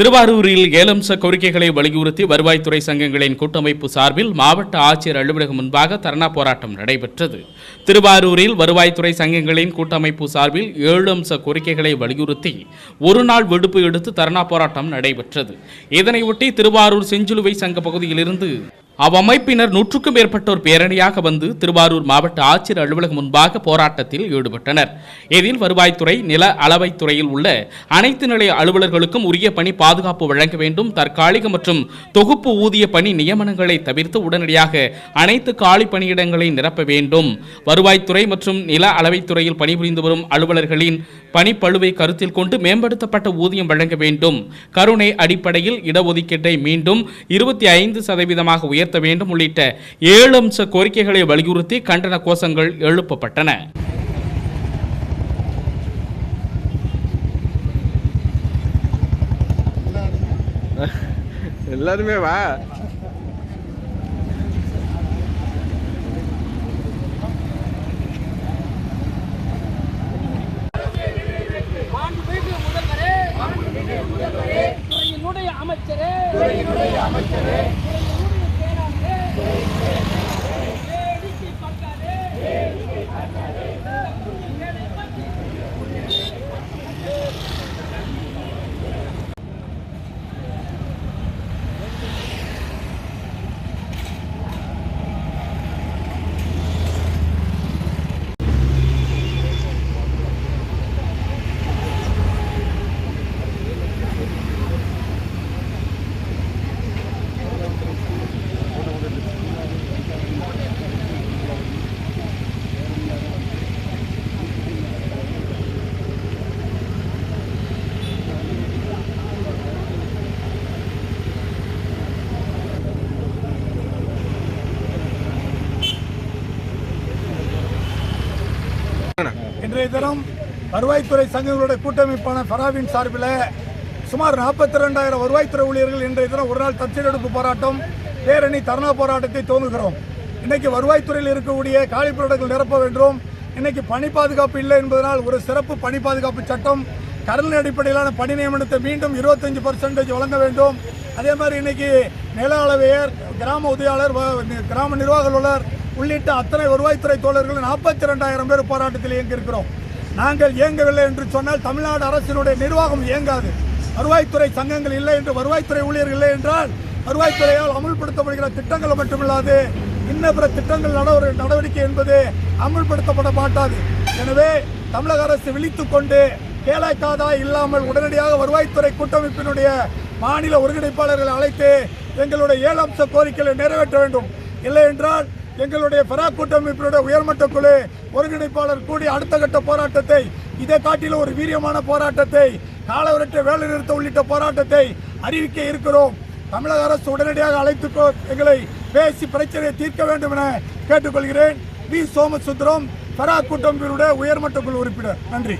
திருவாரூரில் ஏலம்ச கோரிக்கைகளை வலியுறுத்தி வருவாய்த்துறை சங்கங்களின் கூட்டமைப்பு சார்பில் மாவட்ட ஆட்சியர் அலுவலகம் முன்பாக தர்ணா போராட்டம் நடைபெற்றது. திருவாரூரில் வருவாய்த்துறை சங்கங்களின் கூட்டமைப்பு சார்பில் ஏழு அம்ச கோரிக்கைகளை வலியுறுத்தி ஒரு நாள் விடுப்பு எடுத்து தர்ணா போராட்டம் நடைபெற்றது. இதனையொட்டி திருவாரூர் செஞ்சிலுவை சங்க பகுதியிலிருந்து அவ்வமைப்பினர் நூற்றுக்கும் மேற்பட்டோர் பேரணியாக வந்து திருவாரூர் மாவட்ட ஆட்சியர் அலுவலகம் முன்பாக போராட்டத்தில் ஈடுபட்டனர். இதில் வருவாய்த்துறை நில அளவைத்துறையில் உள்ள அனைத்து நிலைய அலுவலர்களுக்கும் உரிய பணி பாதுகாப்பு வழங்க வேண்டும் தற்காலிக மற்றும் தொகுப்பு ஊதிய பணி நியமனங்களை தவிர்த்து உடனடியாக அனைத்து காலி பணியிடங்களை நிரப்ப வேண்டும். வருவாய்த்துறை மற்றும் நில அளவைத்துறையில் பணிபுரிந்து வரும் அலுவலர்களின் பணிப்பழுவை கருத்தில் கொண்டு மேம்படுத்தப்பட்ட ஊதியம் வழங்க வேண்டும். கருணை அடிப்படையில் இடஒதுக்கீட்டை மீண்டும் இருபத்தி ஐந்து சதவீதமாக உயர்த்த வேண்டும் உள்ளிட்ட ஏழு அம்ச கோரிக்கைகளை வலியுறுத்தி கண்டன கோஷங்கள் எழுப்பப்பட்டன. எல்லாருமே வா. அமைச்சரே அமைச்சரே. இன்றைய தினம் வருவாய்த்துறை சங்கங்களுடைய கூட்டமைப்பான ஃபராவின் சார்பில் சுமார் நாற்பத்தி ரெண்டாயிரம் வருவாய்த்துறை ஊழியர்கள் இன்றைய தினம் ஒரு நாள் தச்செடுப்பு போராட்டம் பேரணி தர்ணா போராட்டத்தை துவங்குகிறோம். இன்னைக்கு வருவாய்த்துறையில் இருக்கக்கூடிய காலிப்பணியிடங்கள் நிரப்ப வேண்டும். இன்னைக்கு பணி பாதுகாப்பு இல்லை என்பதனால் ஒரு சிறப்பு பணி பாதுகாப்பு சட்டம் கருணை அடிப்படையிலான பணி நியமனத்தை மீண்டும் இருபத்தஞ்சு பர்சன்டேஜ் வழங்க வேண்டும். அதே மாதிரி இன்னைக்கு நில அளவையர் கிராம உதவியாளர் வ- கிராம நிர்வாக அலுவலர் உள்ளிட்ட அத்தனை வருவாய்த்துறை தோழர்கள் நாற்பத்தி ரெண்டாயிரம் பேர் போராட்டத்தில் இயங்கியிருக்கிறோம். நாங்கள் இயங்கவில்லை என்று சொன்னால் தமிழ்நாடு அரசினுடைய நிர்வாகம் இயங்காது. வருவாய்த்துறை சங்கங்கள் இல்லை என்று வருவாய்த்துறை ஊழியர்கள் இல்லை என்றால் வருவாய்த்துறையால் அமுல்படுத்தப்படுகிற திட்டங்கள் மட்டுமில்லாது இன்ன பிற திட்டங்கள் நடவ- நடவடிக்கை என்பது அமுல்படுத்தப்பட மாட்டாது. எனவே தமிழக அரசு விழித்துக் கொண்டு கேளாக்காதா இல்லாமல் உடனடியாக வருவாய்த்துறை கூட்டமைப்பினுடைய மாநில ஒருங்கிணைப்பாளர்களை அழைத்து எங்களுடைய ஏழு அம்ச கோரிக்கைகளை நிறைவேற்ற வேண்டும். இல்லை என்றால் எங்களுடைய பெரா கூட்டமைப்பினுடைய உயர்மட்ட குழு ஒருங்கிணைப்பாளர் கூடி அடுத்த கட்ட போராட்டத்தை இதை காட்டிலும் ஒரு வீரியமான போராட்டத்தை காலவரற்ற வேலைநிறுத்த உள்ளிட்ட போராட்டத்தை அறிவிக்க இருக்கிறோம். தமிழக அரசு உடனடியாக அழைத்து எங்களை பேசி பிரச்சனையை தீர்க்க வேண்டும் என கேட்டுக்கொள்கிறேன். வி. சோமசுந்தரம் பெரா கூட்டமைப்பினுடைய உயர்மட்ட குழு உறுப்பினர். நன்றி.